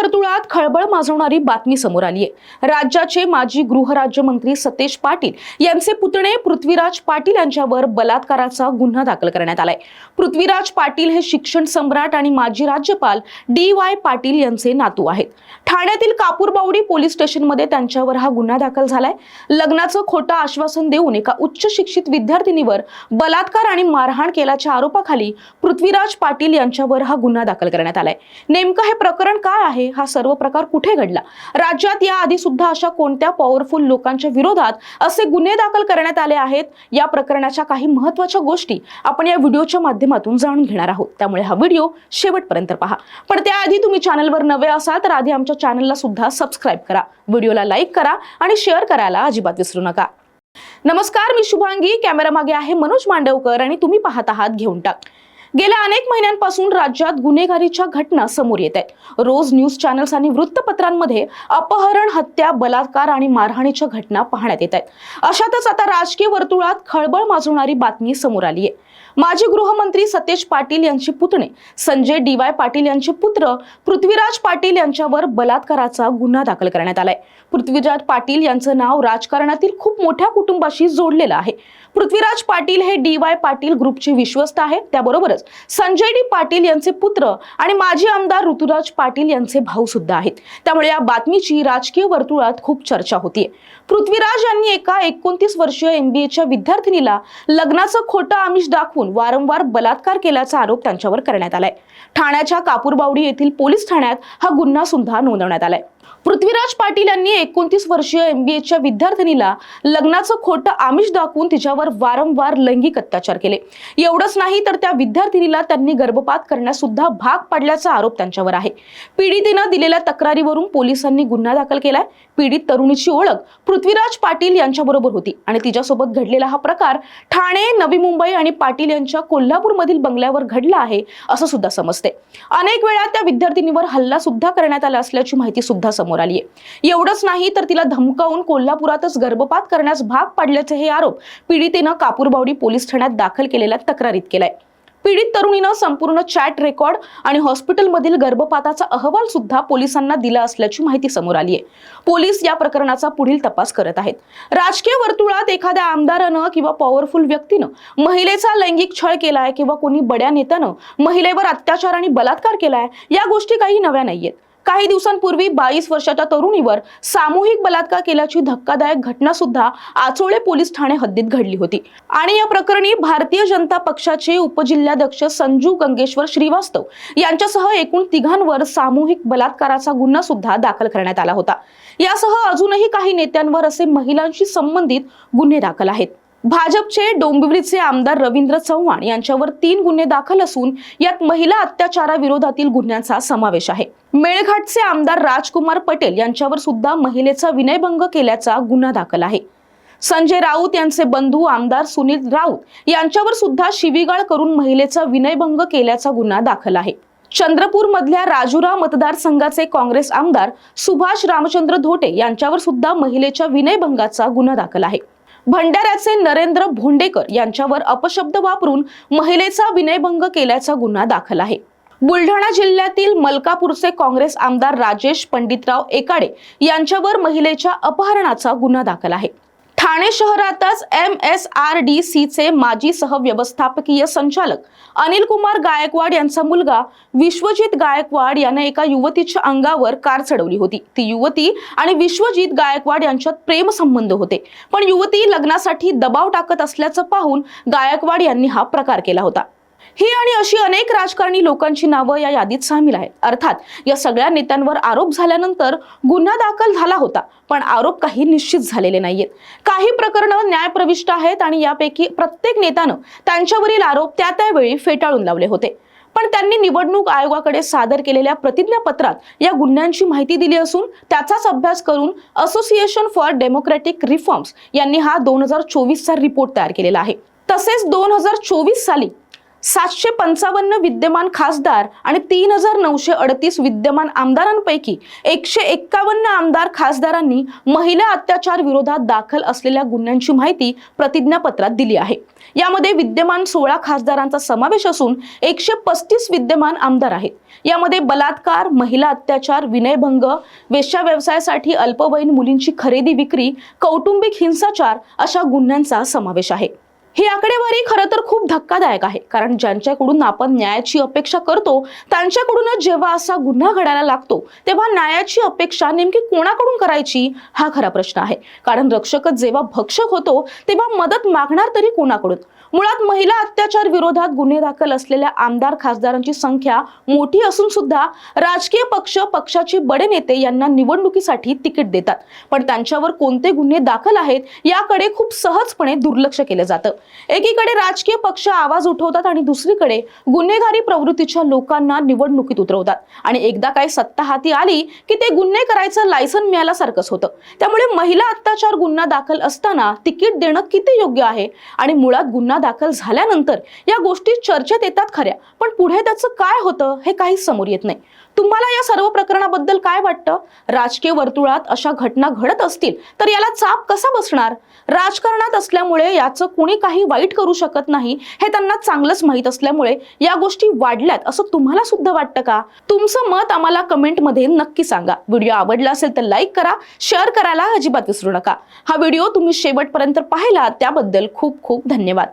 वर्तुळात खळबळ माजवणारी बातमी समोर आली आहे राज्याचे माजी गृहराज्यमंत्री सतेज पाटील यांचे पुतणे पृथ्वीराज पाटील यांच्यावर बलात्काराचा गुन्हा दाखल करण्यात आलाय. पृथ्वीराज पाटील हे शिक्षण सम्राट आणि माजी राज्यपाल डी वाय पाटील यांचे नातू आहेत. ठाण्यातील कापूरबावडी पोलीस स्टेशनमध्ये त्यांच्यावर हा गुन्हा दाखल झालाय. लग्नाचं खोटं आश्वासन देऊन एका उच्च शिक्षित विद्यार्थिनीवर बलात्कार आणि मारहाण केल्याच्या आरोपाखाली पृथ्वीराज पाटील यांच्यावर हा गुन्हा दाखल करण्यात आलाय. नेमकं हे प्रकरण काय आहे? हा सर्व प्रकार कुठे घडला? राज्यात या आधी सुद्धा अशा कोणत्या पॉवरफुल लोकांच्या विरोधात असे गुन्हे दाखल करण्यात आले आहेत? या प्रकरणाच्या काही महत्त्वाच्या गोष्टी आपण या व्हिडिओच्या माध्यमातून जाणून घेणार आहोत. त्यामुळे हा व्हिडिओ शेवटपर्यंत पहा. पण त्याआधी तुम्ही चॅनलवर नवे असाल तर आधी आमच्या चॅनलला सुद्धा सबस्क्राईब करा. व्हिडिओला लाईक करा आणि शेअर करायला अजिबात विसरू नका. नमस्कार मी शुभांगी. कॅमेरा मागे आहे मनोज मांडवकर आणि तुम्ही पाहत आहात घेऊन टाक. गेल्या अनेक महिन्यांपासून राज्यात गुन्हेगारीच्या घटना समोर येत आहेत. रोज न्यूज चॅनल्स आणि वृत्तपत्रांमध्ये अपहरण हत्या बलात्कार आणि मारहाणीच्या घटना पाहण्यात येत आहेत. अशातच आता राजकीय वर्तुळात खळबळ माजवणारी बातमी समोर आली आहे. माजी गृहमंत्री सतेज पाटील यांचे पुतणे संजय डी वाय पाटील यांचे पुत्र पृथ्वीराज पाटील यांच्यावर बलात्काराचा गुन्हा दाखल करण्यात आलाय. पृथ्वीराज पाटील यांचं नाव राजकारणातील खूप मोठ्या कुटुंबाशी जोडलेलं आहे. पृथ्वीराज पाटील हे डी वाय पाटील ग्रुपचे विश्वस्त आहेत त्याबरोबरच संजय डी पाटील यांचे पुत्र आणि माजी आमदार ऋतुराज पाटील यांचे भाऊ सुद्धा आहेत. त्यामुळे या बातमीची राजकीय वर्तुळात खूप चर्चा होतीये. पृथ्वीराज यांनी एका एकोणतीस वर्षीय एमबीएच्या विद्यार्थिनीला लग्नाचं खोटं आमिष दाखवून वारंवार बलात्कार केल्याचा आरोप त्यांच्यावर करण्यात आलाय. ठाण्याच्या कापूरबावडी येथील पोलीस ठाण्यात हा गुन्हा सुद्धा नोंदवण्यात आलाय. पृथ्वीराज पाटील यांनी एकोणतीस वर्षीय एमबीएच्या विद्यार्थिनीला लग्नाचं खोटं आमिष दाखवून तिच्यावर वारंवार लैंगिक अत्याचार केले. एवढंच नाही तर त्या विद्यार्थिनीला त्यांनी गर्भपात करण्यास सुद्धा भाग पाडल्याचा आरोप त्यांच्यावर आहे. पीडितेनं दिलेल्या तक्रारीवरून पोलिसांनी गुन्हा दाखल केलाय. पीडित तरुणीची ओळख पृथ्वीराज पाटील यांच्याबरोबर होती आणि तिच्यासोबत घडलेला हा प्रकार ठाणे नवी मुंबई आणि पाटील यांच्या कोल्हापूरमधील बंगल्यावर घडला आहे असं सुद्धा समजते. अनेक वेळा त्या विद्यार्थिनीवर हल्ला सुद्धा करण्यात आला असल्याची माहिती सुद्धा समोर आली आहे एवढंच नाही तर तिला धमकावून कोल्हापुरातच गर्भपात करण्यास भाग पाडल्याचे हे आरोप पीडितेनं कापूरबावडी पोलीस ठाण्यात दाखल केलेल्या तक्रारीत केलाय. पीडित तरुणीनं संपूर्ण चॅट रेकॉर्ड आणि हॉस्पिटलमधील गर्भपाताचा अहवाल सुद्धा पोलिसांना दिला असल्याची माहिती समोर आली आहे पोलीस या प्रकरणाचा पुढील तपास करत आहेत. राजकीय वर्तुळात एखाद्या आमदारानं किंवा पॉवरफुल व्यक्तीनं महिलेचा लैंगिक छळ केलाय किंवा कोणी बड्या नेत्यानं महिलेवर अत्याचार आणि बलात्कार केलाय या गोष्टी काही नव्या नाहीयेत. काही दिवसांपूर्वी बावीस वर्षाच्या तरुणीवर सामूहिक बलात्कार केल्याची धक्कादायक घटना सुद्धा आचोळे पोलीस ठाणे हद्दीत घडली होती. आणि या प्रकरणी भारतीय जनता पक्षाचे उपजिल्हाध्यक्ष संजू गंगेश्वर श्रीवास्तव यांच्यासह एकूण तिघांवर सामूहिक बलात्काराचा गुन्हा सुद्धा दाखल करण्यात आला होता. यासह अजूनही काही नेत्यांवर असे महिलांशी संबंधित गुन्हे दाखल आहेत. भाजपचे डोंबिवलीचे आमदार रवींद्र चव्हाण यांच्यावर तीन गुन्हे दाखल असून यात महिला अत्याचाराविरोधातील गुन्ह्यांचा समावेश आहे. मेळघाटचे आमदार राजकुमार पटेल यांच्यावर सुद्धा महिलेचा विनयभंग केल्याचा गुन्हा दाखल आहे. संजय राऊत यांचे बंधू आमदार सुनील राऊत यांच्यावर सुद्धा शिवीगाळ करून महिलेचा विनयभंग केल्याचा गुन्हा दाखल आहे. चंद्रपूर मधल्या राजुरा मतदारसंघाचे काँग्रेस आमदार सुभाष रामचंद्र धोटे यांच्यावर सुद्धा महिलेच्या विनयभंगाचा गुन्हा दाखल आहे. भंडाऱ्याचे नरेंद्र भोंडेकर यांच्यावर अपशब्द वापरून महिलेचा विनयभंग केल्याचा गुन्हा दाखल आहे. बुलढाणा जिल्ह्यातील मलकापूरचे काँग्रेस आमदार राजेश पंडितराव एकाडे यांच्यावर महिलेच्या अपहरणाचा गुन्हा दाखल आहे. ठाणे शहरातच एम एस आर डी सीचे माजी सहव्यवस्थापकीय संचालक अनिल कुमार गायकवाड यांचा मुलगा विश्वजित गायकवाड याने एका युवतीच्या अंगावर कार चढवली होती. ती युवती आणि विश्वजित गायकवाड यांच्यात प्रेमसंबंध होते. पण युवती लग्नासाठी दबाव टाकत असल्याचं पाहून गायकवाड यांनी हा प्रकार केला होता. ही आणि अशी अनेक राजकारणी लोकांची नावं या यादीत सामील आहेत. अर्थात या सगळ्या नेत्यांवर आरोप झाल्यानंतर गुन्हा दाखल झाला होता पण आरोप काही निश्चित झालेले नाहीयेत. काही प्रकरणं न्यायप्रविष्ट आहेत आणि यापैकी प्रत्येक नेत्यानं त्यांच्यावरील आरोप त्या त्यावेळी फेटाळून लावले होते. पण त्यांनी निवडणूक आयोगाकडे सादर केलेल्या प्रतिज्ञापत्रात या गुन्ह्यांची माहिती दिली असून त्याचाच अभ्यास करून असोसिएशन फॉर डेमोक्रॅटिक रिफॉर्म्स यांनी हा दोन हजार चोवीसचा रिपोर्ट तयार केलेला आहे. तसेच दोन हजार चोवीस साली सातशे पंचावन्न विद्यमान खासदार आणि तीन हजार नऊशे अडतीस विद्यमान आमदारांपैकी एकशे एक्कावन्न आमदार खासदारांनी महिला अत्याचार विरोधात दाखल असलेल्या गुन्ह्यांची माहिती प्रतिज्ञापत्रात दिली आहे. यामध्ये विद्यमान सोळा खासदारांचा समावेश असून एकशे पस्तीस विद्यमान आमदार आहेत. यामध्ये बलात्कार महिला अत्याचार विनयभंग वेश्या व्यवसायासाठी अल्पवयीन मुलींची खरेदी विक्री कौटुंबिक हिंसाचार अशा गुन्ह्यांचा समावेश आहे. ही आकडेवारी खरं तर खूप धक्कादायक आहे. कारण ज्यांच्याकडून आपण न्यायाची अपेक्षा करतो त्यांच्याकडूनच जेव्हा असा गुन्हा घडायला लागतो तेव्हा न्यायाची अपेक्षा नेमकी कोणाकडून करायची हा खरा प्रश्न आहे. कारण रक्षकच जेव्हा भक्षक होतो तेव्हा मदत मागणार तरी कोणाकडून? मुळात महिला अत्याचार विरोधात गुन्हे दाखल असलेल्या आमदार खासदारांची संख्या मोठी असून सुद्धा राजकीय पक्ष पक्षाचे बडे नेते यांना निवडणुकीसाठी तिकीट देतात. पण त्यांच्यावर कोणते गुन्हे दाखल आहेत याकडे खूप सहजपणे दुर्लक्ष केलं जातं. एकीकडे राजकीय पक्ष आवाज उठवतात आणि दुसरीकडे गुन्हेगारी प्रवृत्तीच्या लोकांना निवडणुकीत उतरवतात. आणि एकदा काय सत्ता हाती आली की ते गुन्हे करायचं लायसन मिळाल्यासारखंच होतं. त्यामुळे महिला अत्याचार गुन्हा दाखल असताना तिकीट देणं किती योग्य आहे? आणि मुळात गुन्हा दाखल झाल्यानंतर या गोष्टी चर्चेत येतात खऱ्या पण पुढे त्याचं काय होतं हे काहीच समोर येत नाही. तुम्हाला या सर्व प्रकरणाबद्दल काय वाटतं? राजकीय वर्तुळात अशा घटना घडत असतील तर याला चाप कसा बसणार? राजकारणात असल्यामुळे याचं कुणी काही वाईट करू शकत नाही हे त्यांना चांगलंच माहीत असल्यामुळे या गोष्टी वाढल्यात असं तुम्हाला सुद्धा वाटतं का? तुमचं मत आम्हाला कमेंटमध्ये नक्की सांगा. व्हिडिओ आवडला असेल तर लाईक करा शेअर करायला अजिबात विसरू नका. हा व्हिडिओ तुम्ही शेवटपर्यंत पाहिला त्याबद्दल खूप खूप धन्यवाद.